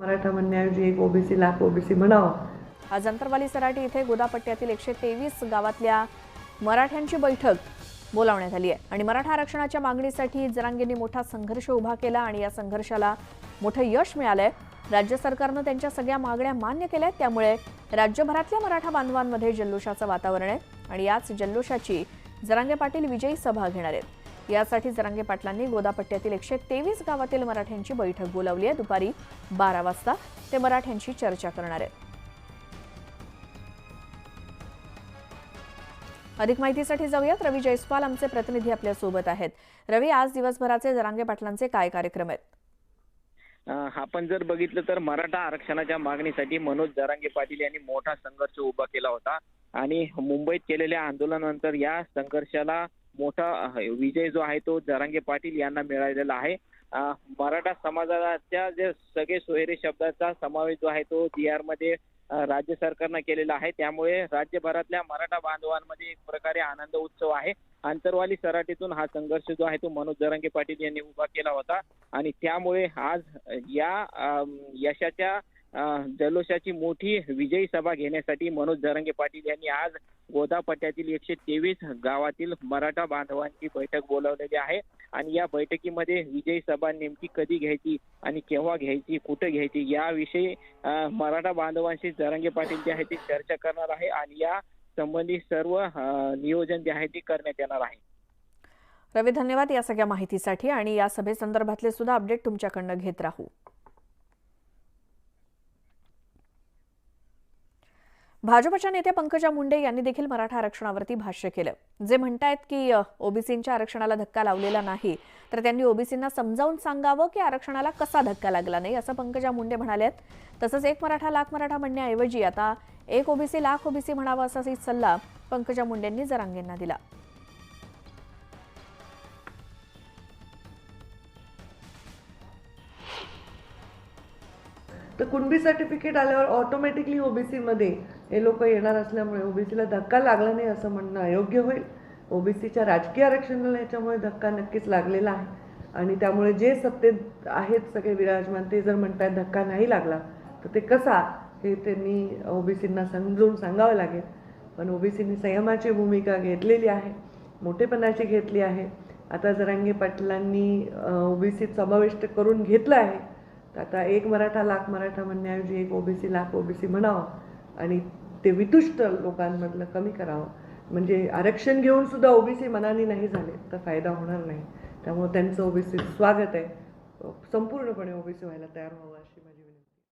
मराठा म्हणण्याऐवजी एक OBC lakh OBC म्हणावं. आज अंतरवाली सराटी इथे गोदापट्ट्यातील एकशे तेवीस गावातल्या मराठ्यांची बैठक बोलावण्यात आली आहे. आणि मराठा आरक्षणाच्या मागणीसाठी जरांगेंनी मोठा संघर्ष उभा केला आणि या संघर्षाला मोठं यश मिळालंय. राज्य सरकारनं त्यांच्या सगळ्या मागण्या मान्य केल्या आहेत त्यामुळे राज्यभरातल्या मराठा बांधवांमध्ये जल्लोषाचं वातावरण आहे. आणि याच जल्लोषाची जरांगे पाटील विजयी सभा घेणार आहेत. यासाठी जरांगे पाटलांनी गोदापट्ट्यातील एकशे तेवीस गावातील मराठ्यांची बैठक बोलावली आहे. दुपारी बारा वाजता ते मराठ्यांशी चर्चा करणार आहेत. अधिक माहितीसाठी जाऊयात. रवी जयस्वाल आमचे प्रतिनिधी आपल्यासोबत आहेत. रवी आज दिवसभराचे जरांगे पाटलांचे काय कार्यक्रम आहेत? आपण जर बघितलं तर मराठा आरक्षणाच्या मागणीसाठी मनोज जरांगे पाटील यांनी मोठा संघर्ष उभा केला होता. आणि मुंबईत केलेल्या आंदोलनानंतर या संघर्षाला मोठा विजय जो आहे तो जरांगे पाटील यांना मिळालेला आहे. मराठा समाजाच्या जे सगळे सोयरे शब्दाचा समावेश जो आहे तो जी आरमध्ये राज्य सरकारनं केलेला आहे. त्यामुळे राज्यभरातल्या मराठा बांधवांमध्ये एक प्रकारे आनंद उत्सव आहे. आंतरवाली सराटीतून हा संघर्ष जो आहे तो मनोज जरांगे पाटील यांनी उभा केला होता. आणि त्यामुळे आज या यशाच्या जल्लोषाची मोठी विजयी सभा घेण्यासाठी मनोज जरंगे पाटील यांनी आज गोदापट्ट्यातील एकशे तेवीस गावातील मराठा बांधवांची बैठक बोलावलेली आहे. आणि या बैठकीमध्ये विजयी सभा नेमकी कधी घ्यायची आणि केव्हा घ्यायची कुठे घ्यायची याविषयी मराठा बांधवांशी जरंगे पाटील जे आहे ते चर्चा करणार आहे आणि या संबंधी सर्व नियोजन जे आहे ते करण्यात येणार आहे. रवी धन्यवाद या सगळ्या माहितीसाठी आणि या सभेसंदर्भातले सुद्धा अपडेट तुमच्याकडनं घेत राहू. भाजपच्या नेत्या पंकजा मुंडे यांनी देखील मराठा आरक्षणावरती भाष्य केलं. जे म्हणतायत की ओबीसींच्या आरक्षणाला धक्का लावलेला नाही तर त्यांनी ओबीसींना समजावून सांगावं की आरक्षणाला कसा धक्का लागला नाही असं पंकजा मुंडे म्हणाल्यात तसंच एक मराठा लाख मराठा म्हणण्याऐवजी आता एक ओबीसी लाख ओबीसी म्हणावं असाही सल्ला पंकजा मुंडेंनी जरांगेंना दिला. तर कुणबी सर्टिफिकेट आल्यावर ऑटोमॅटिकली ओबीसीमध्ये हे लोक येणार असल्यामुळे ओबीसीला धक्का लागला नाही असं म्हणणं अयोग्य होईल. ओबीसीच्या राजकीय आरक्षणाला याच्यामुळे धक्का नक्कीच लागलेला आहे. आणि त्यामुळे जे सत्तेत आहेत सगळे विराजमान ते जर म्हणतायत धक्का नाही लागला तर ते कसा हे त्यांनी ओबीसींना समजून सांगावं लागेल. पण ओबीसींनी संयमाची भूमिका घेतलेली आहे मोठेपणाची घेतली आहे. आता जरांगे पाटलांनी ओबीसीत समाविष्ट करून घेतलं आहे. तर आता एक मराठा लाख मराठा म्हणण्याऐवजी एक ओबीसी लाख ओबीसी म्हणावं आणि ते वितुष्ट लोकांमधलं कमी करावं. म्हणजे आरक्षण घेऊन सुद्धा ओबीसी मनाने नाही झाले तर फायदा होणार नाही. त्यामुळे त्यांचं ओबीसी स्वागत आहे. संपूर्णपणे ओबीसी व्हायला तयार व्हावं अशी माझी